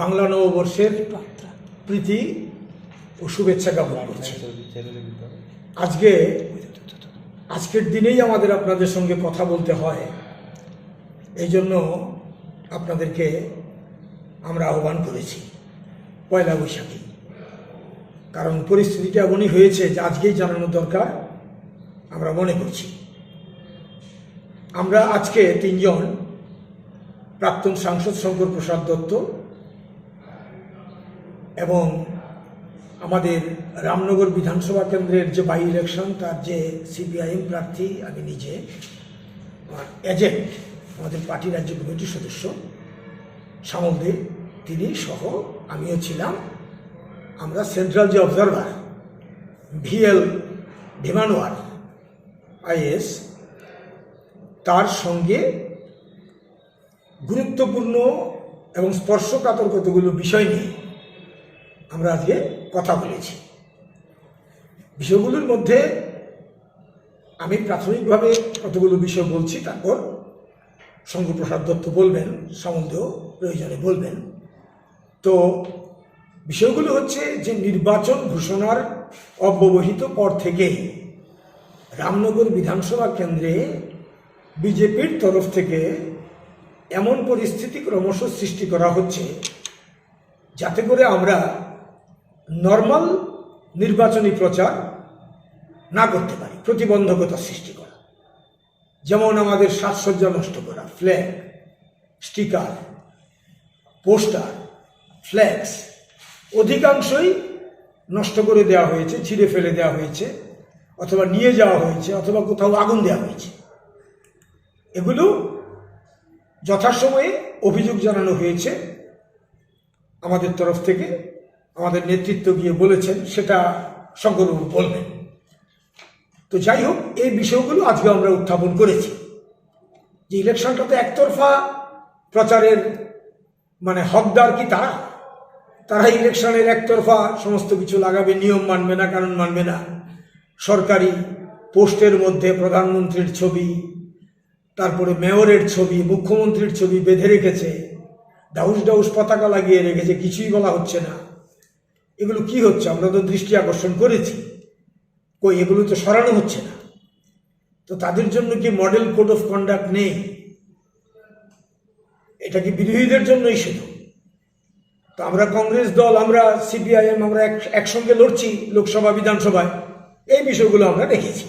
বাংলা নববর্ষের প্রীতি ও শুভেচ্ছা জ্ঞাপন করছি। আজকে আজকের দিনেই আমাদের আপনাদের সঙ্গে কথা বলতে হয়। এই জন্য আপনাদেরকে আমরা আহ্বান করেছি পয়লা বৈশাখী। কারণ পরিস্থিতিটা এমনই হয়েছে যে আজকেই জানানো দরকার আমরা মনে করছি। আমরা আজকে তিনজন প্রাক্তন সাংসদ শঙ্কর প্রসাদ দত্ত এবং আমাদের রামনগর বিধানসভা কেন্দ্রের যে বাই ইলেকশন তার যে সিপিআইএম প্রার্থী, আমি নিজে, আমার এজেন্ট আমাদের পার্টি রাজ্য কমিটির সদস্য সামল দে, তিনি সহ আমিও ছিলাম। আমরা সেন্ট্রাল যে অবজারভার ভিএল ভিমানোয়ার আইএস তার সঙ্গে গুরুত্বপূর্ণ এবং স্পর্শকাতর কতগুলো বিষয় নিয়ে আমরা আজকে কথা বলেছি। বিষয়গুলোর মধ্যে আমি প্রাথমিকভাবে কতগুলো বিষয় বলছি, তারপর শঙ্করপ্রসাদ দত্ত বলবেন সামন্তেও প্রয়োজনে বলবেন। তো বিষয়গুলো হচ্ছে যে নির্বাচন ঘোষণার অব্যবহিত পর থেকে রামনগর বিধানসভা কেন্দ্রে বিজেপির তরফ থেকে এমন পরিস্থিতি ক্রমশ সৃষ্টি করা হচ্ছে, যাতে করে আমরা নর্মাল নির্বাচনী প্রচার না করতে পারি, প্রতিবন্ধকতা সৃষ্টি করা। যেমন আমাদের সাজসজ্জা নষ্ট করা ফ্ল্যাগ স্টিকার পোস্টার ফ্ল্যাক্স অধিকাংশই নষ্ট করে দেওয়া হয়েছে, ছিঁড়ে ফেলে দেওয়া হয়েছে, অথবা নিয়ে যাওয়া হয়েছে, অথবা কোথাও আগুন দেওয়া হয়েছে। এগুলো যথাসময়ে অভিযোগ জানানো হয়েছে আমাদের তরফ থেকে। আমাদের নেতৃত্ব গিয়ে বলেছেন, সেটা শঙ্করবাবু বলবেন। তো যাই হোক, এই বিষয়গুলো আজকে আমরা উত্থাপন করেছি। যে ইলেকশনটা তো একতরফা প্রচারের মানে হকদার কি তারা? তারা ইলেকশনের একতরফা সমস্ত কিছু লাগাবে, নিয়ম মানবে না কারণ মানবে না। সরকারি পোস্টের মধ্যে প্রধানমন্ত্রীর ছবি, তারপরে মেয়রের ছবি, মুখ্যমন্ত্রীর ছবি বেঁধে রেখেছে, ডাউস ডাউস পতাকা লাগিয়ে রেখেছে, কিছুই বলা হচ্ছে না। এগুলো কি হচ্ছে? আমরা তো দৃষ্টি আকর্ষণ করেছি। কই, এগুলো তো সরানো হচ্ছে না। তো তাদের জন্য কি মডেল কোড অফ কন্ডাক্ট নেই? এটা কি বিরোধীদের জন্যই শুধু তো আমরা কংগ্রেস দল, আমরা সিপিআইএম, আমরা এক- একসঙ্গে লড়ছি লোকসভা, বিধানসভায়। এই বিষয়গুলো আমরা দেখেছি।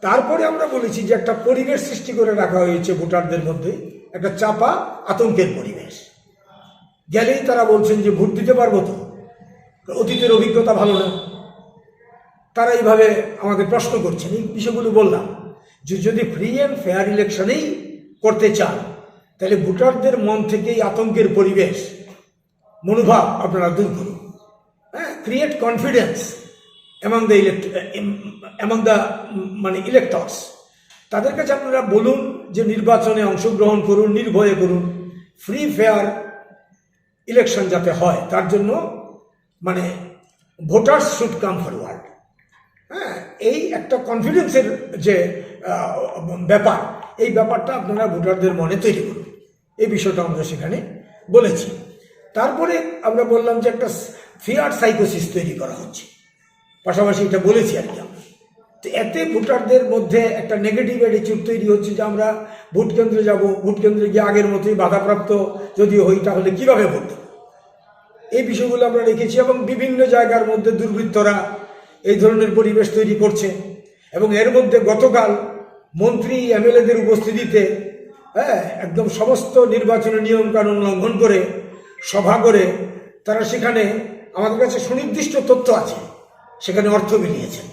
তারপরে আমরা বলেছি যে একটা পরিবেশ সৃষ্টি করে রাখা হয়েছে ভোটারদের মধ্যে, একটা চাপা, আতঙ্কের পরিবেশ। গেলেই তারা বলছেন যে ভোট দিতে পারব তো। অতীতের অভিজ্ঞতা ভালো না। তারা এইভাবে আমাদের প্রশ্ন করছেন। এই বিষয়গুলো বললাম যে যদি ফ্রি অ্যান্ড ফেয়ার ইলেকশনেই করতে চান, তাহলে ভোটারদের মন থেকে এই আতঙ্কের পরিবেশ, মনোভাব আপনারা দূর করুন। হ্যাঁ create confidence among the elect among the মানে ইলেক্টর্স তাদের কাছে আপনারা বলুন যে নির্বাচনে অংশগ্রহণ করুন, নির্ভয়ে করুন। ফ্রি ফেয়ার ইলেকশন যাতে হয়, তার জন্য মানে ভোটার্স শুড কাম ফরওয়ার্ড হ্যাঁ এই একটা কনফিডেন্সের যে ব্যাপার, এই ব্যাপারটা আপনারা ভোটারদের মনে তৈরি করুন। এই বিষয়টা আমরা সেখানে বলেছি। তারপরে আমরা বললাম যে একটা ফিয়ার সাইকোসিস তৈরি করা হচ্ছে। পাশাপাশি এটা বলেছি আর কি আমরা। তো এতে ভোটারদের মধ্যে একটা নেগেটিভ অ্যাটিচিউড তৈরি হচ্ছে যে আমরা ভোট কেন্দ্রে যাব। ভোট কেন্দ্রে গিয়ে আগের মতোই বাধাপ্রাপ্ত যদি হই তাহলে কীভাবে ভোট দেব? এই বিষয়গুলো আমরা রেখেছি এবং বিভিন্ন জায়গার মধ্যে দুর্বৃত্তরা এই ধরনের পরিবেশ তৈরি করছে। এবং এর মধ্যে গতকাল মন্ত্রী, এমএলএদের উপস্থিতিতে হ্যাঁ একদম সমস্ত নির্বাচনের নিয়মকানুন লঙ্ঘন করে, সভা করে, তারা সেখানে আমাদের কাছে সুনির্দিষ্ট তথ্য আছে। সেখানে অর্থ বিলিয়েছেন